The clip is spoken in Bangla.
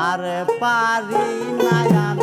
আর পারি না